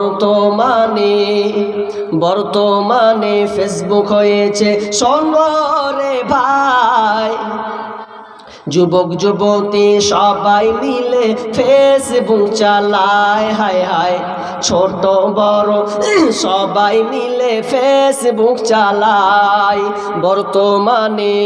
বর্তমানে বর্তমানে ফেসবুক হয়েছে সঙ্গরে ভাই। যুবক, যুবতী সবাই মিলে ফেসবুক চালায় হায় হায় ছোট, বড় সবাই মিলে ফেসবুক চালায়। বর্তমানে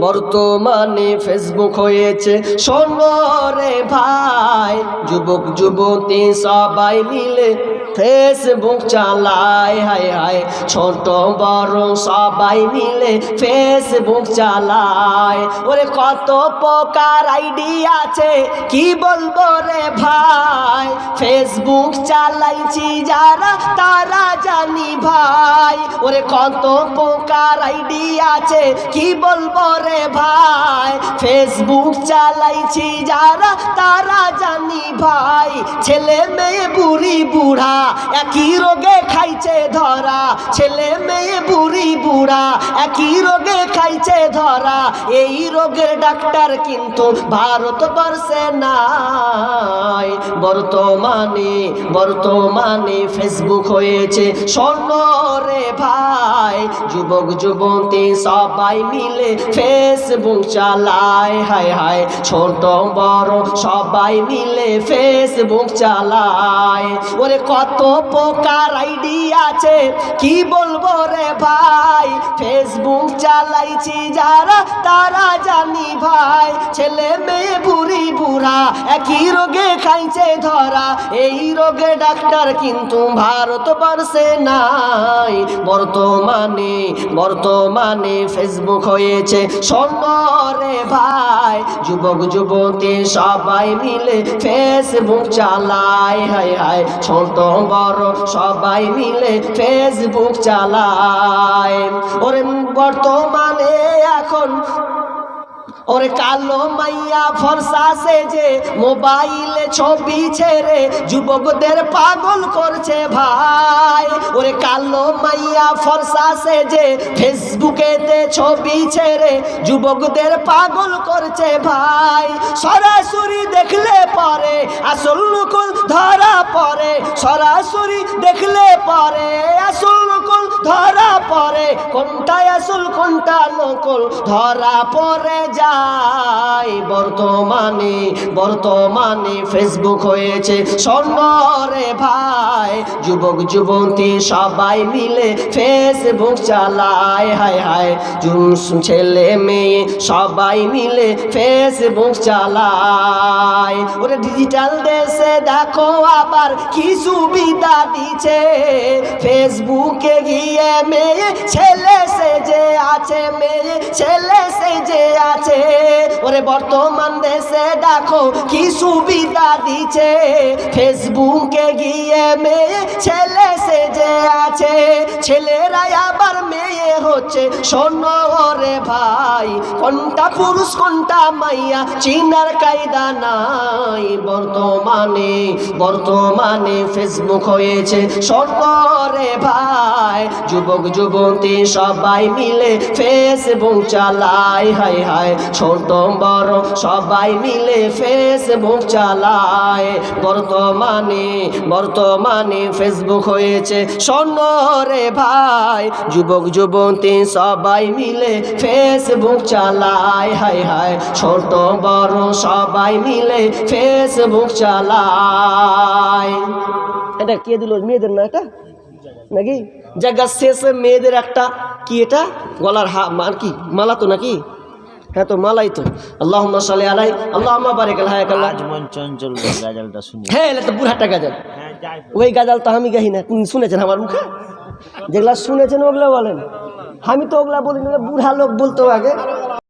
বর্তমানে ফেসবুক হয়েছে সোনরে ভাই। যুবক, যুবতী সবাই মিলে ফেসবুক চালায় হায় হায়। ছোট, বড় সবাই মিলে ফেসবুক চালায় ওরে কত প্রকার আইডি আছে, কি বলব রে ভাই? ফেসবুক চালাইছি যারা, তারা জানি ভাই। ওরে কত প্রকার আইডি আছে, কি বলব রে ভাই? ফেসবুক চালাইছি যারা, তারা জানি ভাই। ছেলে মেয়ে, বুড়ি, বুড়া একই রোগে খাইছে ধরা, ছেলে মেয়ে, বুড়ি, বুড়া, একই রোগে খাইছে ধরা, এই রোগের ডাক্তার কিন্তু ভারতবর্ষে নাই। বর্তমানে বর্তমানে ফেসবুক হয়েছে, স্বর্ণ রে ভাই। যুবক, যুবতী সবাই মিলে ফেসবুক চালায়, হায় হায়। ছোট, বড় সবাই মিলে ফেসবুক চালায়। ওরে কত প্রকার আইডি আছে? কি বলব রে ভাই? ফেসবুক চালাইছি যারা, তারা জানি ভাই, ছেলে মেয়ে বুড়া একই রোগে খাইছে ধরা। এই রোগে ডাক্তার কিন্তু ভারতবর্ষে নাই। বর্তমানে বর্তমানে ফেসবুক হয়েছে স্বর্ণরে ভাই। যুবক, যুবতী সবাই মিলে ফেসবুক চালায় হায় হায় ছোট বড় সবাই মিলে ফেসবুক চালায় ওরে বর্তমানে এখন ওরে কালো মাইয়া ফর্সা সেজে মোবাইলে ছবি ছেড়ে যুবকদের পাগল করছে ভাই। ওরে কালো মাইয়া ফর্সা সেজে ফেসবুকেতে ছবি ছেড়ে যুবকদের পাগল করছে ভাই। সরাসরি দেখলে পরে, আসল নকুল ধরা পড়ে সরাসরি দেখলে পরে, আসল নকুল ধরা পড়ে কোনটা আসল, কোনটা নকল ধরা পড়ে যায় বর্তমানে বর্তমানে ফেসবুক হয়েছে স্বর্ণরে যুবক যুবতী সবাই মিলে ফেসবুক চালায়। হায় হায় ছেলে মেয়ে সবাই মিলে ফেসবুক চালায়। ওরে ডিজিটাল দেশে দেখো আবার কি সুবিধা দিচ্ছে। ফেসবুকে গিয়ে মেয়ে ছেলে সেজে আছে, মেয়ে ছেলে সেজে আছে। ওরে বর্তমান দেশে দেখো কি সুবিধা দিচ্ছে। ফেসবুকে গিয়ে মেয়ে ছেলে সেজে আছে ছেলেরা আবার হচ্ছে, শোনো রে ভাই, কোনটা পুরুষ, কোনটা মাইয়া, চিনার কায়দা নাই। বর্তমানে বর্তমানে ফেসবুক হয়েছে সর্বরে ভাই, যুবক, যুবতী সবাই মিলে ফেসবুক চালায় হায় হায়, ছোট, বড় সবাই মিলে ফেসবুক চালায় বর্তমানে বর্তমানে ফেসবুক হয়েছে স্বর্ণরে ভাই, যুবক, যুবতী সবাই মিলে ফেসবুক চালায় হায় হায়। ছোট বড় সবাই মিলে ফেসবুক চালায় এটা কে দিল? মেয়েদের না এটা? নাকি? জায়গা শেষে মেয়েদের একটা কি এটা? গলার হা আর কি? মালা তো নাকি? হ্যাঁ তো মালাই তো। আল্লাহ সালে আলাই আল্লাহ বারেক আল্লাহ। আজমন চঞ্চল গাজালটা শুনি। হ্যাঁ এটা তো বুড়াটা গাজাল। হ্যাঁ ওই গাজাল তো আমি গাহি না। শুনেছেন আমার মুখে? যেগুলা শুনেছেন ওগুলো বলেন। আমি তো ওগুলা বলি বুড়া লোক বলতো আগে।